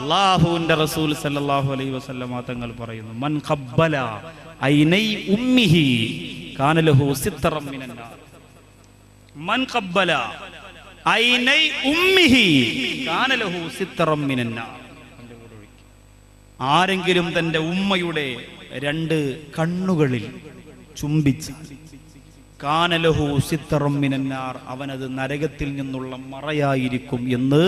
അള്ളാഹുവിന്റെ റസൂൽ സല്ലാഹു അലൈ വസല്ലമ തങ്ങൾ പറയുന്നു മൻ ഖബ്ബല ഐനൈ ഉമ്മിഹി കാനലഹു സിത്തറം മൻ ഖബ്ബല ഐനൈ ഉമ്മിഹി കാനലഹു സിത്തറം മിനന്ന ആരെങ്കിലും തന്റെ ഉമ്മയുടെ രണ്ട് കണ്ണുകളിൽ ചുംബിച്ച് കാനലഹു സിത്തറമ്മിനാർ അവനത് നരകത്തിൽ നിന്നുള്ള മറയായിരിക്കും എന്ന്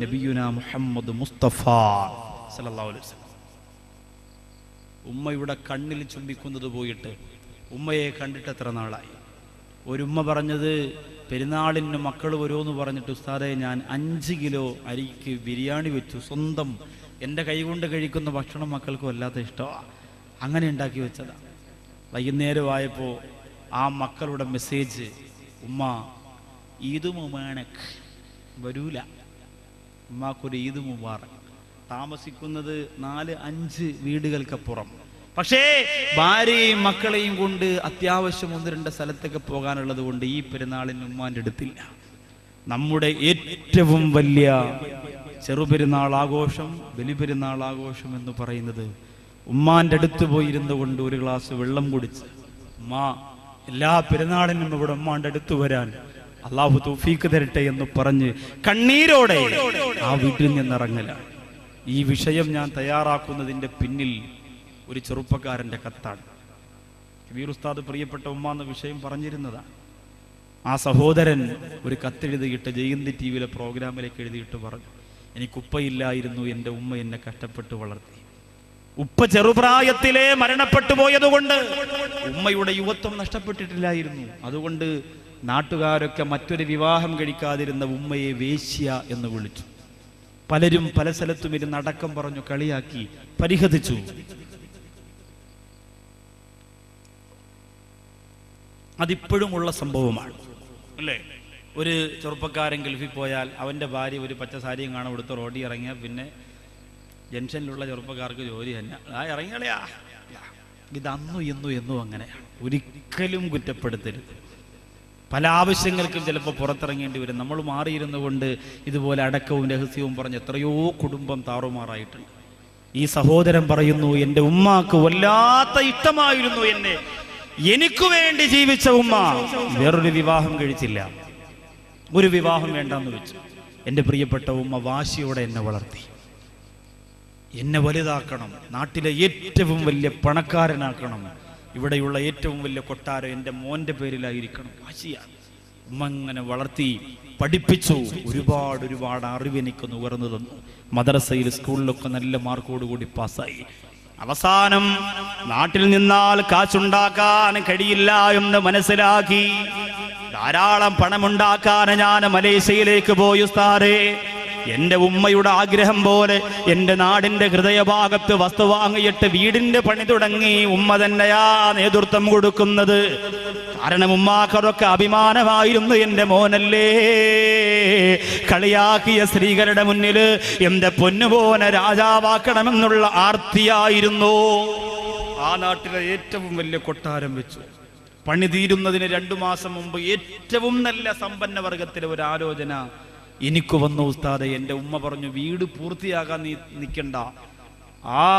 നബിയുന മുഹമ്മദ് മുസ്തഫ അലൈഹി വസല്ലം. ഉമ്മയുടെ കണ്ണിൽ ചുംബിക്കുന്നത് പോയിട്ട് ഉമ്മയെ കണ്ടിട്ട് എത്ര നാളായി? ഒരുമ്മ പറഞ്ഞത് പെരുന്നാളിന് മക്കൾ വരുമെന്ന് പറഞ്ഞിട്ട് ഉസ്താദെ ഞാൻ അഞ്ച് കിലോ അരിക്ക് ബിരിയാണി വെച്ചു. സ്വന്തം എന്റെ കൈകൊണ്ട് കഴിക്കുന്ന ഭക്ഷണം മക്കൾക്ക് വല്ലാത്ത ഇഷ്ടമാണ് അങ്ങനെ ഉണ്ടാക്കി വെച്ചതാണ് വൈകുന്നേരമായപ്പോൾ ആ മക്കളുടെ മെസ്സേജ് ഉമ്മ ഈദ് മുബാനക് വരൂല. ഉമ്മാക്കൊരു ഈദ് മുബാറക്. താമസിക്കുന്നത് നാല് അഞ്ച് വീടുകൾക്കപ്പുറം പക്ഷേ ഭാര്യയും മക്കളെയും കൊണ്ട് അത്യാവശ്യം ഒന്ന് രണ്ട് സ്ഥലത്തേക്ക് പോകാനുള്ളത് കൊണ്ട് ഈ പെരുന്നാളിന് ഉമ്മാന്റെ അടുത്തില്ല. നമ്മുടെ ഏറ്റവും വലിയ ചെറുപെരുന്നാൾ ആഘോഷം ബലിപെരുന്നാൾ ആഘോഷം എന്ന് പറയുന്നത് ഉമ്മാന്റെ അടുത്ത് പോയിരുന്നു കൊണ്ട് ഒരു ഗ്ലാസ് വെള്ളം കുടിച്ച് ഉമ്മ എല്ലാ പെരുന്നാളിനും ഇവിടെ ഉമ്മാണ്ട് എടുത്തു വരാൻ അള്ളാഹു തൗഫീക്ക് തരട്ടെ എന്ന് പറഞ്ഞ് കണ്ണീരോടെ ആ വീട്ടിൽ നിന്നിറങ്ങല. ഈ വിഷയം ഞാൻ തയ്യാറാക്കുന്നതിന്റെ പിന്നിൽ ഒരു ചെറുപ്പക്കാരന്റെ കത്താണ്. കബീർ ഉസ്താദ് പ്രിയപ്പെട്ട ഉമ്മ എന്ന വിഷയം പറഞ്ഞിരുന്നതാണ് ആ സഹോദരൻ ഒരു കത്തെഴുതിയിട്ട് ജയന്തി ടി വിയിലെ പ്രോഗ്രാമിലേക്ക് എഴുതിയിട്ട് പറഞ്ഞു എനിക്കുപ്പയില്ലായിരുന്നു എന്റെ ഉമ്മ എന്നെ കഷ്ടപ്പെട്ട് വളർത്തി. ഉപ്പ ചെറുപ്രായത്തിലെ മരണപ്പെട്ടു പോയതുകൊണ്ട് ഉമ്മയുടെ യുവത്വം നഷ്ടപ്പെട്ടിട്ടില്ലായിരുന്നു. അതുകൊണ്ട് നാട്ടുകാരൊക്കെ മറ്റൊരു വിവാഹം കഴിക്കാതിരുന്ന ഉമ്മയെ വേശ്യ എന്ന് വിളിച്ചു. പലരും പല സ്ഥലത്തും ഇരുന്ന് അടക്കം പറഞ്ഞു കളിയാക്കി പരിഹസിച്ചു. അതിപ്പോഴുമുള്ള സംഭവമാണ്. അല്ലേ? ഒരു ചെറുപ്പക്കാരൻ ഗൾഫിൽ പോയാൽ അവന്റെ ഭാര്യ ഒരു പച്ച സാരിയും കാണാൻ കൊടുത്ത് റോഡിൽ പിന്നെ ജംഗ്ഷനിലുള്ള ചെറുപ്പക്കാർക്ക് ജോലി തന്നെ. ആ ഇറങ്ങിയാ ഇത് അന്നു എന്നു എന്നും അങ്ങനെ ഒരിക്കലും കുറ്റപ്പെടുത്തരുത്. പല ആവശ്യങ്ങൾക്കും ചിലപ്പോൾ പുറത്തിറങ്ങേണ്ടി വരും. നമ്മൾ മാറിയിരുന്നു കൊണ്ട് ഇതുപോലെ അടക്കവും രഹസ്യവും പറഞ്ഞ് എത്രയോ കുടുംബം താറുമാറായിട്ടുണ്ട്. ഈ സഹോദരൻ പറയുന്നു എന്റെ ഉമ്മാക്ക് വല്ലാത്ത ഇഷ്ടമായിരുന്നു എന്നെ. എനിക്ക് വേണ്ടി ജീവിച്ച ഉമ്മ വേറൊരു വിവാഹം കഴിച്ചില്ല. ഒരു വിവാഹം വേണ്ടെന്ന് വെച്ചു. എന്റെ പ്രിയപ്പെട്ട ഉമ്മ വാശിയോടെ എന്നെ വളർത്തി. എന്നെ വലുതാക്കണം. നാട്ടിലെ ഏറ്റവും വലിയ പണക്കാരനാക്കണം. ഇവിടെയുള്ള ഏറ്റവും വലിയ കൊട്ടാരം എന്റെ മോന്റെ പേരിലായിരിക്കണം. വാശിയാണ്. ഉമ്മ അങ്ങനെ വളർത്തി പഠിപ്പിച്ചു. ഒരുപാട് ഒരുപാട് അറിവ് എനിക്ക് നുകർന്നു തന്നു. മദ്രസയിൽ സ്കൂളിലൊക്കെ നല്ല മാർക്കോടുകൂടി പാസ്സായി. അവസാനം നാട്ടിൽ നിന്നാൽ കാശുണ്ടാക്കാൻ കഴിയില്ല എന്ന് മനസ്സിലാക്കി ധാരാളം പണമുണ്ടാക്കാൻ ഞാൻ മലേഷ്യയിലേക്ക് പോയി ഉസ്താദേ. എന്റെ ഉമ്മയുടെ ആഗ്രഹം പോലെ എന്റെ നാടിന്റെ ഹൃദയഭാഗത്ത് വസ്തു വാങ്ങിയിട്ട് വീടിന്റെ പണി തുടങ്ങി ഉമ്മ തന്നെയാ നേതൃത്വം കൊടുക്കുന്നത്. കാരണം ഉമ്മാക്കതൊക്കെ അഭിമാനമായിരുന്നു എന്റെ മോനല്ലേ. കളിയാക്കിയ സ്ത്രീകളുടെ മുന്നിൽ എന്റെ പൊന്നുപോനെ രാജാവാക്കണമെന്നുള്ള ആർത്തിയായിരുന്നു. ആ നാട്ടിലെ ഏറ്റവും വലിയ കൊട്ടാരം വെച്ചു. പണി തീരുന്നതിന് രണ്ടു മാസം മുമ്പ് ഏറ്റവും നല്ല സമ്പന്ന വർഗത്തിലെ ഒരു ആലോചന എനിക്ക് വന്ന ഉസ്താദെ എന്റെ ഉമ്മ പറഞ്ഞു വീട് പൂർത്തിയാകാൻ നീ നിൽക്കണ്ട ആ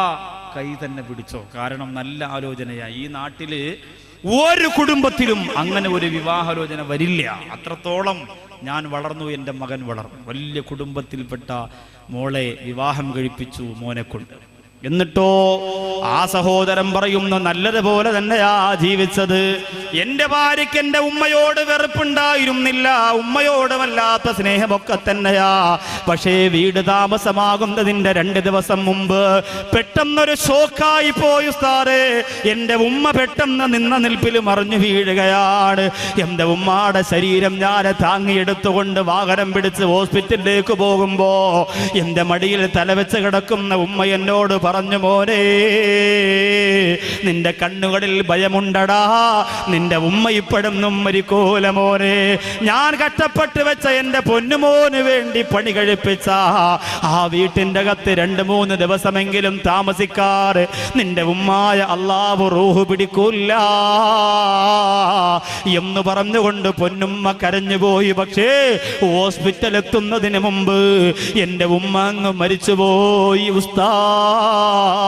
കൈ തന്നെ പിടിച്ചോ. കാരണം നല്ല ആലോചനയാ. ഈ നാട്ടിൽ ഒരു കുടുംബത്തിലും അങ്ങനെ ഒരു വിവാഹാലോചന വരില്ല. അത്രത്തോളം ഞാൻ വളർന്നു എന്റെ മകൻ വളർന്നു. വലിയ കുടുംബത്തിൽപ്പെട്ട മോളെ വിവാഹം കഴിപ്പിച്ചു മോനെ കൊണ്ട് എന്നിട്ടോ ആ സഹോദരൻ പറയുന്ന നല്ലതുപോലെ തന്നെയാ ജീവിച്ചത്. എന്റെ ഭാര്യയ്ക്ക് എന്റെ ഉമ്മയോട് വെറുപ്പുണ്ടായിരുന്നില്ല. ഉമ്മയോട് വല്ലാത്ത സ്നേഹമൊക്കെ തന്നെയാ. പക്ഷേ വീട് താമസമാകുന്നതിന്റെ രണ്ട് ദിവസം മുമ്പ് പെട്ടെന്നൊരു ഷോക്കായി പോയി ഉസ്താദേ. എന്റെ ഉമ്മ പെട്ടെന്ന് നിന്ന നിൽപ്പിൽ മറിഞ്ഞു വീഴുകയാണ്. എന്റെ ഉമ്മാടെ ശരീരം ഞാൻ താങ്ങിയെടുത്തുകൊണ്ട് വാഹനം പിടിച്ച് ഹോസ്പിറ്റലിലേക്ക് പോകുമ്പോൾ എന്റെ മടിയിൽ തലവെച്ച് കിടക്കുന്ന ഉമ്മ എന്നോട് പറഞ്ഞു മോനെ നിന്റെ കണ്ണുകളിൽ ഭയമുണ്ടടാ. നിന്റെ ഉമ്മ ഇപ്പോഴും മരിക്കൂല മോനെ. ഞാൻ കഷ്ടപ്പെട്ട് വെച്ച എന്റെ പൊന്നുമോന് വേണ്ടി പണി കഴിപ്പിച്ച ആ വീട്ടിന്റെ അകത്ത് രണ്ട് മൂന്ന് ദിവസമെങ്കിലും താമസിക്കാറ്. നിന്റെ ഉമ്മായ അള്ളാവ് റൂഹ് പിടിക്കൂല്ല. എന്ന് പറഞ്ഞുകൊണ്ട് പൊന്നുമ്മ കരഞ്ഞുപോയി. പക്ഷേ ഹോസ്പിറ്റൽ എത്തുന്നതിന് മുമ്പ് എന്റെ ഉമ്മ അങ്ങ് മരിച്ചുപോയി Allah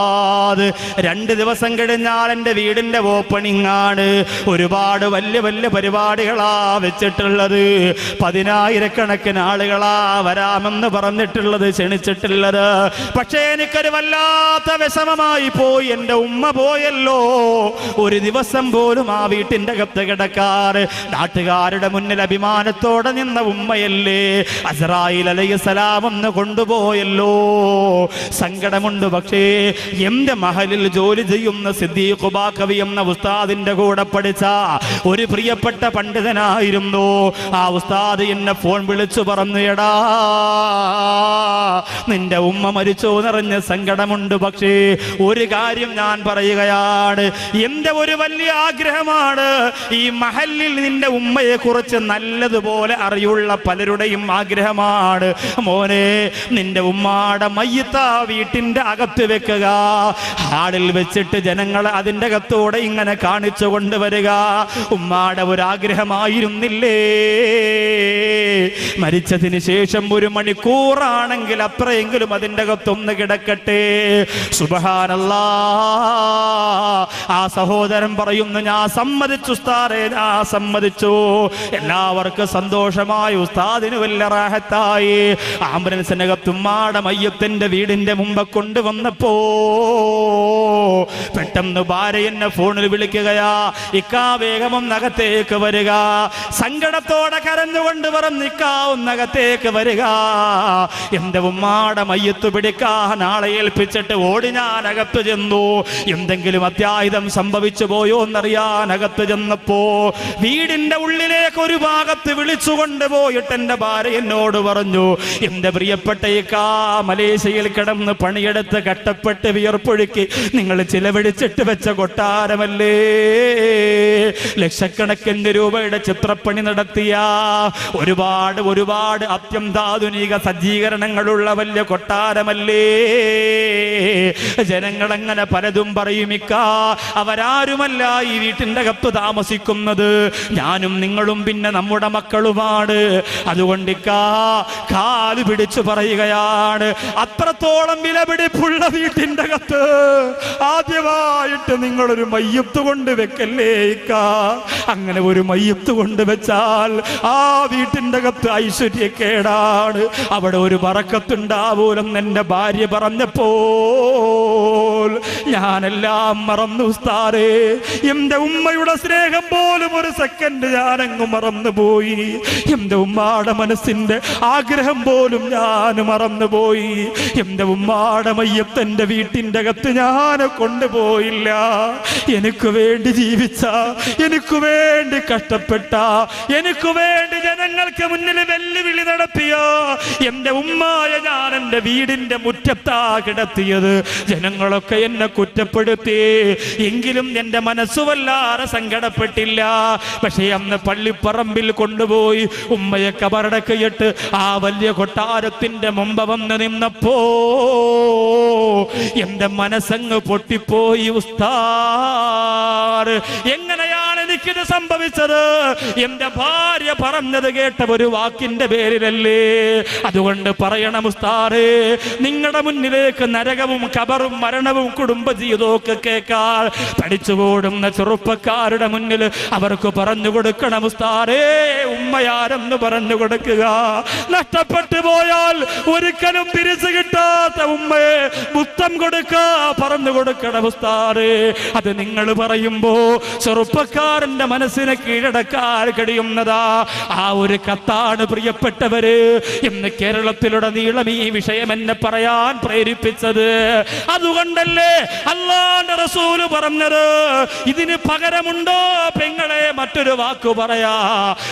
ഉസ്താദ് രണ്ട് ദിവസം കഴിഞ്ഞാൽ എന്റെ വീടിന്റെ ഓപ്പണിംഗ് ആണ് ഒരുപാട് വലിയ വലിയ പരിപാടികളാ വെച്ചിട്ടുള്ളത്. പതിനായിരക്കണക്കിന് ആളുകളാ വരാമെന്ന് പറഞ്ഞിട്ടുള്ളത് ക്ഷണിച്ചിട്ടുള്ളത്. പക്ഷേ എനിക്കൊരു വല്ലാത്ത വിഷമമായി പോയി. എന്റെ ഉമ്മ പോയല്ലോ. ഒരു ദിവസം പോലും ആ വീട്ടിന്റെ കത്ത് കിടക്കാർ നാട്ടുകാരുടെ മുന്നിൽ അഭിമാനത്തോടെ നിന്ന ഉമ്മയല്ലേ. അസറായിൽ അലൈഹിസ്സലാം ഒന്ന് കൊണ്ടുപോയല്ലോ. സങ്കടമുണ്ട് പക്ഷേ എന്റെ മഹലിൽ ജോലി ചെയ്യുന്ന സിദ്ദീഖ് ബാക്കവി എന്ന ഉസ്താദിന്റെ കൂടെ പഠിച്ച ഒരു പ്രിയപ്പെട്ട പണ്ഡിതനായിരുന്നു. ആ ഉസ്താദ് എന്നെ ഫോൺ വിളിച്ചു പറഞ്ഞു എടാ നിന്റെ ഉമ്മ മരിച്ചോ നിറഞ്ഞ സങ്കടമുണ്ട്. പക്ഷേ ഒരു കാര്യം ഞാൻ പറയുകയാണ്. എന്റെ ഒരു വലിയ ആഗ്രഹമാണ് ഈ മഹലിൽ നിന്റെ ഉമ്മയെ കുറിച്ച് നല്ലതുപോലെ അറിയുള്ള പലരുടെയും ആഗ്രഹമാണ്. മോനെ നിന്റെ ഉമ്മാടെ മയ്യത്ത വീട്ടിന്റെ അകത്ത് വെക്കുക. ഹാളിൽ വെച്ചിട്ട് ജനങ്ങളെ അതിന്റെ കത്തോടെ ഇങ്ങനെ കാണിച്ചു കൊണ്ടുവരിക. ഉമ്മാടെ ഒരാഗ്രഹമായിരുന്നില്ലേ? മരിച്ചതിന് ശേഷം ഒരു മണിക്കൂറാണെങ്കിൽ അത്രയെങ്കിലും അതിന്റെ കത്തൊന്ന് കിടക്കട്ടെ. സുബഹാനല്ല. ആ സഹോദരൻ പറയുന്നു ഞാൻ സമ്മതിച്ചു ഉസ്താദേ ഞാൻ സമ്മതിച്ചു. എല്ലാവർക്കും സന്തോഷമായി ഉസ്താദിന് വല്ല റാഹത്തായി. ആംബുലൻസിനകത്തുമ്മാടെ മയ്യത്തിന്റെ വീടിന്റെ മുമ്പ് കൊണ്ടുവന്നപ്പോ പെട്ടെന്ന് ഭാര്യ എന്നെ ഫോണിൽ വിളിക്കുകയാ. ഇക്കാ വേഗമം നഗത്തേക്ക് വരിക. സങ്കടത്തോടെ കരഞ്ഞുകൊണ്ട് പറഞ്ഞിക്കാ ഒന്നകത്തേക്ക് വരിക. എന്റെ ഉമ്മാടെ മയ്യത്ത് പിടിക്കാൻ നാളെ ഏൽപ്പിച്ചിട്ട് ഓടി ഞാൻ അകത്ത് ചെന്നു. എന്തെങ്കിലും അത്യാഹിതം സംഭവിച്ചു പോയോ എന്നറിയാൻ അകത്ത് ചെന്നപ്പോ വീടിന്റെ ഉള്ളിലേക്ക് ഒരു ഭാഗത്ത് വിളിച്ചുകൊണ്ട് പോയിട്ട് എന്റെ ഭാര്യ എന്നോട് പറഞ്ഞു എന്റെ പ്രിയപ്പെട്ട ഇക്കാ മലേഷ്യയിൽ കിടന്ന് പണിയെടുത്ത് കട്ടപ്പെട്ട് വിയർപ്പൊഴുക്കി നിങ്ങൾ ചിലവഴിച്ചിട്ട് വെച്ച കൊട്ടാരമല്ലേ? ലക്ഷക്കണക്കിന് രൂപയുടെ ചിത്രപ്പണി നടത്തിയ ഒരുപാട് ഒരുപാട് അത്യന്താധുനിക സജ്ജീകരണങ്ങളുള്ള വലിയ കൊട്ടാരമല്ലേ? ജനങ്ങളങ്ങനെ പലതും പറയുമിക്ക അവരാരുമല്ല ഈ വീട്ടിന്റെ അകത്ത് താമസിക്കുന്നത്? ഞാനും നിങ്ങളും പിന്നെ നമ്മുടെ മക്കളുമാണ്. അതുകൊണ്ട് ഇക്കാ കാൽ പിടിച്ചു പറയുകയാണ് അത്രത്തോളം വിലപിടിപ്പുള്ള വീട്ടിന്റെ അകത്ത് ആദ്യമായിട്ട് നിങ്ങളൊരു മയ്യത്ത് കൊണ്ട് വെക്കല്ലേക്ക അങ്ങനെ ഒരു മയ്യത്ത് കൊണ്ട് വെച്ചാൽ ആ വീട്ടിന്റെ അകത്ത് ഐശ്വര്യക്കേടാണ് അവിടെ ഒരു പറക്കത്തുണ്ടാവൂലെന്ന് എന്റെ ഭാര്യ പറഞ്ഞപ്പോൾ ഞാനെല്ലാം മറന്നു ഉസ്താറേ എന്റെ ഉമ്മയുടെ സ്നേഹം പോലും ഒരു സെക്കൻഡ് ഞാനങ്ങ് മറന്നുപോയി. എന്റെ ഉമ്മാടെ മനസ്സിന്റെ ആഗ്രഹം പോലും ഞാൻ മറന്നു പോയി എന്റെ ഉമ്മാടെ മയ്യത്ത് എന്റെ വീട്ടിന്റെ അകത്ത് ഞാൻ കൊണ്ടുപോയില്ല. എനിക്ക് വേണ്ടി ജീവിച്ച എനിക്ക് വേണ്ടി കഷ്ടപ്പെട്ട എനിക്ക് വേണ്ടി ജനങ്ങൾക്ക് മുന്നിൽ വെല്ലുവിളി നടത്തിയ? എന്റെ ഉമ്മായ ഞാൻ എന്റെ വീടിന്റെ മുറ്റത്താ കിടത്തിയത്. ജനങ്ങളൊക്കെ എന്നെ കുറ്റപ്പെടുത്തി. എങ്കിലും എന്റെ മനസ്സ് വല്ലാതെ സങ്കടപ്പെട്ടില്ല. പക്ഷേ അന്ന് പള്ളിപ്പറമ്പിൽ കൊണ്ടുപോയി ഉമ്മയെ കബറടക്കയിട്ട് ആ വലിയ കൊട്ടാരത്തിന്റെ മുമ്പ് വന്ന് നിന്നപ്പോ എന്റെ മനസ്സങ്ങ് പൊട്ടിപ്പോയി ഉസ്താർ എങ്ങനെയാണ് എനിക്കിത് സംഭവിച്ചത്. എന്റെ ഭാര്യ പറഞ്ഞത് കേട്ട ഒരു വാക്കിന്റെ പേരിലല്ലേ. അതുകൊണ്ട് പറയണം ഉസ്താറേ നിങ്ങളുടെ മുന്നിലേക്ക് നരകവും കബറും മരണവും കുടുംബജീവിതവും ഒക്കെ കേൾക്കാൻ പഠിച്ചുകൂടുന്ന ചെറുപ്പക്കാരുടെ മുന്നിൽ അവർക്ക് പറഞ്ഞു കൊടുക്കണം ഉസ്താറേ ഉമ്മയാരെന്ന് പറഞ്ഞു കൊടുക്കുക. നഷ്ടപ്പെട്ടു പോയാൽ ഒരിക്കലും തിരിച്ചു കിട്ടാത്ത ഉമ്മയെ മുത്തം കൊടുക്ക പറഞ്ഞു കൊടുക്കണം ഉസ്താറേ അത് നിങ്ങൾ പറയുമ്പോ ചെറുപ്പക്കാരൻ പടച്ചവന്റെ മനസ്സിനെ കീഴടക്കാൻ കഴിയുന്നതാ. ആ ഒരു കത്താണ് പ്രിയപ്പെട്ടവര് ഇന്ന് കേരളത്തിലുടനീളം ഈ വിഷയം എന്നെ പറയാൻ പ്രേരിപ്പിച്ചത്. അതുകൊണ്ടല്ലേ അള്ളാന്റെ റസൂൽ പറഞ്ഞത് ഇതിന് പകരമുണ്ടോ പെങ്ങളെ? മറ്റൊരു വാക്ക് പറയാ.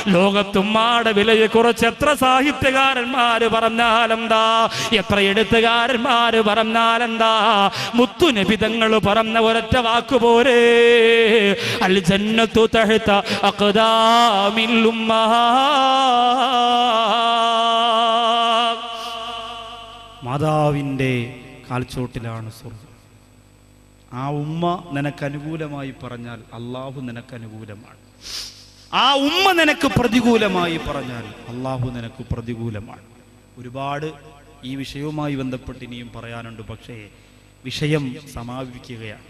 ലോകത്തുമ്മാടെ വിലയെ കുറച്ച് എത്ര സാഹിത്യകാരന്മാര് പറഞ്ഞാലെന്താ? എത്ര എഴുത്തുകാരന്മാര് പറഞ്ഞാലെന്താ? മുത്തുനബിതങ്ങൾ പറഞ്ഞ ഒരൊറ്റ വാക്ക് പോരെ. അൽ ജന്നത്തു തഹ്ത اقدام ഉമ്മഹാ മാതാവിന്റെ കാൽച്ചോട്ടിലാണ് സ്വർഗം. ആ ഉമ്മ നിനക്ക് അനുകൂലമായി പറഞ്ഞാൽ അള്ളാഹു നിനക്ക് അനുകൂലമാണ് ആ ഉമ്മ നിനക്ക് പ്രതികൂലമായി പറഞ്ഞാൽ അള്ളാഹു നിനക്ക് പ്രതികൂലമാണ്. ഒരുപാട് ഈ വിഷയവുമായി ബന്ധപ്പെട്ട് ഇനിയും പറയാനുണ്ട് പക്ഷേ വിഷയം സമാപിക്കുകയാണ്